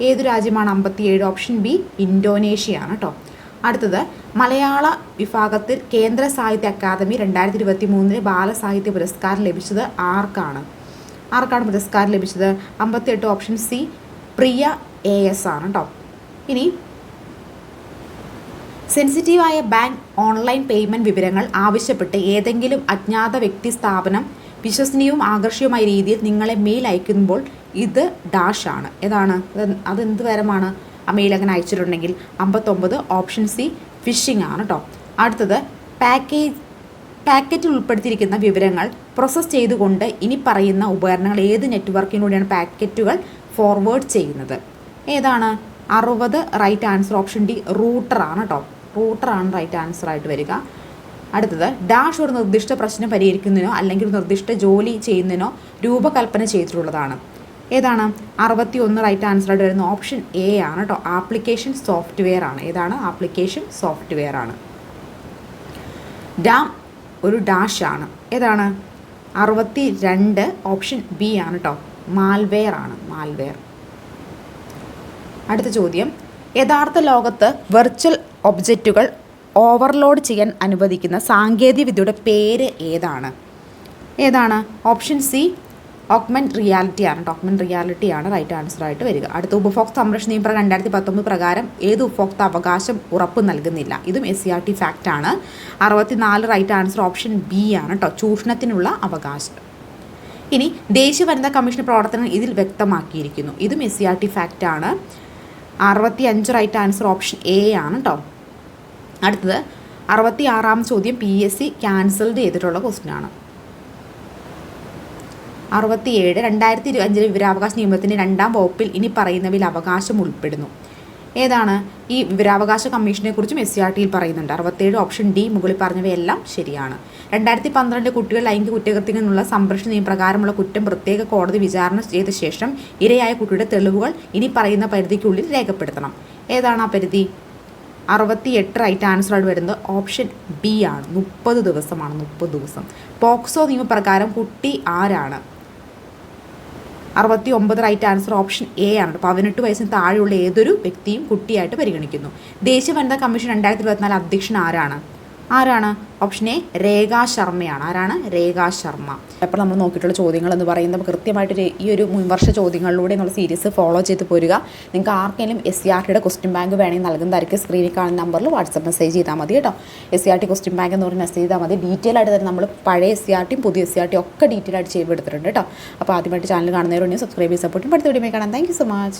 ഏത് രാജ്യമാണ് അമ്പത്തിയേഴ് ഓപ്ഷൻ ബി? ഇന്തോനേഷ്യയാണ് കേട്ടോ അടുത്തത് മലയാള വിഭാഗത്തിൽ കേന്ദ്ര സാഹിത്യ അക്കാദമി രണ്ടായിരത്തി ഇരുപത്തി മൂന്നിന് ബാലസാഹിത്യ പുരസ്കാരം ലഭിച്ചത് ആർക്കാണ്? ആർക്കാണ് പുരസ്കാരം ലഭിച്ചത്? അമ്പത്തിയെട്ട് option C Priya A S ആണ് കേട്ടോ ഇനി സെൻസിറ്റീവായ ബാങ്ക് ഓൺലൈൻ പേയ്മെന്റ് വിവരങ്ങൾ ആവശ്യപ്പെട്ട് ഏതെങ്കിലും അജ്ഞാത വ്യക്തി സ്ഥാപനം വിശ്വസനീയവും ആകർഷകവുമായ രീതിയിൽ നിങ്ങളെ മെയിൽ അയക്കുമ്പോൾ ഇത് ഡാഷ് ആണ്. ഏതാണ്? അത് അതെന്ത് വരമാണ് ആ മെയിൽ അങ്ങനെ അയച്ചിട്ടുണ്ടെങ്കിൽ അമ്പത്തൊമ്പത് ഓപ്ഷൻ സി ഫിഷിംഗ് ആണ് കേട്ടോ അടുത്തത് പാക്കേജ് പാക്കറ്റിൽ ഉൾപ്പെടുത്തിയിരിക്കുന്ന വിവരങ്ങൾ പ്രോസസ്സ് ചെയ്തുകൊണ്ട് ഇനി പറയുന്ന ഉപകരണങ്ങൾ ഏത് നെറ്റ്വർക്കിലൂടെയാണ് പാക്കറ്റുകൾ ഫോർവേഡ് ചെയ്യുന്നത്? ഏതാണ്? അറുപത് റൈറ്റ് ആൻസർ ഓപ്ഷൻ ഡി റൂട്ടറാണ് കേട്ടോ റൂട്ടറാണ് റൈറ്റ് ആൻസർ ആയിട്ട് വരിക. അടുത്തത് ഡാഷ് ഒരു നിർദ്ദിഷ്ട പ്രശ്നം പരിഹരിക്കുന്നതിനോ അല്ലെങ്കിൽ നിർദ്ദിഷ്ട ജോലി ചെയ്യുന്നതിനോ രൂപകൽപ്പന ചെയ്തിട്ടുള്ളതാണ്. ഏതാണ്? അറുപത്തി ഒന്ന് റൈറ്റ് ആൻസർ ആയിട്ട് വരുന്ന ഓപ്ഷൻ എ ആണ് കേട്ടോ ആപ്ലിക്കേഷൻ സോഫ്റ്റ്വെയർ ആണ്. ഏതാണ്? ആപ്ലിക്കേഷൻ സോഫ്റ്റ്വെയർ ആണ്. ഡാം ഒരു ഡാഷ് ആണ്. ഏതാണ്? അറുപത്തി രണ്ട് ഓപ്ഷൻ ബി ആണ് കേട്ടോ മാൽവെയർ ആണ്. മാൽവെയർ അടുത്ത ചോദ്യം. യഥാർത്ഥ ലോകത്ത് വെർച്വൽ ഒബ്ജക്റ്റുകൾ ഓവർലോഡ് ചെയ്യാൻ അനുവദിക്കുന്ന സാങ്കേതിക വിദ്യയുടെ പേര് ഏതാണ്? ഏതാണ്? ഓപ്ഷൻ സി ഓക്മെന്റ് റിയാലിറ്റി ആണ്. ഓക്മെന്റ് റിയാലിറ്റി ആണ് റൈറ്റ് ആൻസർ ആയിട്ട് വരിക. അടുത്ത ഉപഭോക്തൃ സംരക്ഷണ നിയമം രണ്ടായിരത്തി പത്തൊമ്പത് പ്രകാരം ഏത് ഉപഭോക്തൃ അവകാശം ഉറപ്പ് നൽകുന്നില്ല. ഇതും S C R T fact ആണ്. അറുപത്തിനാല് റൈറ്റ് ആൻസർ ഓപ്ഷൻ ബി ആണ് കേട്ടോ ചൂഷണത്തിനുള്ള അവകാശം. ഇനി ദേശീയ വനിതാ കമ്മീഷൻ പ്രവർത്തനം ഇതിൽ വ്യക്തമാക്കിയിരിക്കുന്നു. ഇതും S C R T fact ആണ്. അറുപത്തി അഞ്ച് റൈറ്റ് ആൻസർ ഓപ്ഷൻ എ ആണ് കേട്ടോ അടുത്തത് അറുപത്തി ആറാം ചോദ്യം പി എസ് സി ക്യാൻസൽഡ് ചെയ്തിട്ടുള്ള ക്വസ്റ്റ്യൻ ആണ്. അറുപത്തിയേഴ് രണ്ടായിരത്തി ഇരുപത്തി അഞ്ചിലെ വിവരാവകാശ നിയമത്തിന്റെ രണ്ടാം വകുപ്പിൽ ഇനി പറയുന്നവയിൽ അവകാശം ഉൾപ്പെടുന്നു. ഏതാണ്? ഈ വിവരാവകാശ കമ്മീഷനെ കുറിച്ചും എസ് സി ആർ ടിയിൽ പറയുന്നുണ്ട്. അറുപത്തേഴ് ഓപ്ഷൻ ഡി മുകളിൽ പറഞ്ഞവയെല്ലാം ശരിയാണ്. രണ്ടായിരത്തി പന്ത്രണ്ട് കുട്ടികൾ ലൈംഗിക കുറ്റകൃത്യത്തിനുള്ള സംരക്ഷണ നിയമപ്രകാരമുള്ള കുറ്റം പ്രത്യേക കോടതി വിചാരണ ചെയ്ത ശേഷം ഇരയായ കുട്ടിയുടെ തെളിവുകൾ ഇനി പറയുന്ന പരിധിക്കുള്ളിൽ രേഖപ്പെടുത്തണം. ഏതാണ് ആ പരിധി? അറുപത്തി എട്ട് റൈറ്റ് ആൻസർ ആയിട്ട് വരുന്നത്. ഓപ്ഷൻ ബി ആണ്. മുപ്പത് ദിവസമാണ്. മുപ്പത് ദിവസം. പോക്സോ നിയമപ്രകാരം കുട്ടി ആരാണ്? അറുപത്തി ഒമ്പത് റൈറ്റ് ആൻസർ ഓപ്ഷൻ എ ആണ് പതിനെട്ട് വയസ്സിന് താഴെയുള്ള ഏതൊരു വ്യക്തിയും കുട്ടിയായിട്ട് പരിഗണിക്കുന്നു. ദേശീയ വനിതാ കമ്മീഷൻ രണ്ടായിരത്തി ഇരുപത്തിനാല് അധ്യക്ഷൻ ആരാണ്? ആരാണ്? ഓപ്ഷൻ എ രേഖാ ശർമ്മയാണ്. ആരാണ്? രേഖാ ശർമ്മ. അപ്പോൾ നമ്മൾ നോക്കിയിട്ടുള്ള ചോദ്യങ്ങൾ എന്ന് പറയുന്നത് കൃത്യമായിട്ട് ഈ ഒരു മുൻവർഷ ചോദ്യങ്ങളിലൂടെ നമ്മൾ സീരീസ് ഫോളോ ചെയ്ത് പോരുക. നിങ്ങൾക്ക് ആർക്കെങ്കിലും എസ് സി ആർ ടിയുടെ ക്വസ്റ്റ്യൻ ബാങ്ക് വേണമെങ്കിൽ നൽകുന്നതായിരിക്കും സ്ക്രീനിൽ കാണുന്ന നമ്പറിൽ വാട്സപ്പ് മെസ്സേജ് ചെയ്താൽ മതി കേട്ടോ. S C R T question bank എന്ന് പറഞ്ഞ് മെസ്സേജ് ചെയ്താൽ മതി. ഡീറ്റെയിൽ ആയിട്ട് തന്നെ നമ്മൾ പഴയ എസ് സി ആർ ടിയും പുതിയ എസ് സി ആർ ടിയും ഒക്കെ ഡീറ്റെയിൽ ആയിട്ട് ചെയ്ത് എടുത്തിട്ടുണ്ട് കേട്ടോ. അപ്പോൾ ആദ്യമായിട്ട് ചാനൽ കാണുന്നവരുണ്ടെങ്കിൽ സബ്സ്ക്രൈബ് ചെയ്ത് സപ്പോർട്ടും പഠിത്തം കാണാം. Thank so much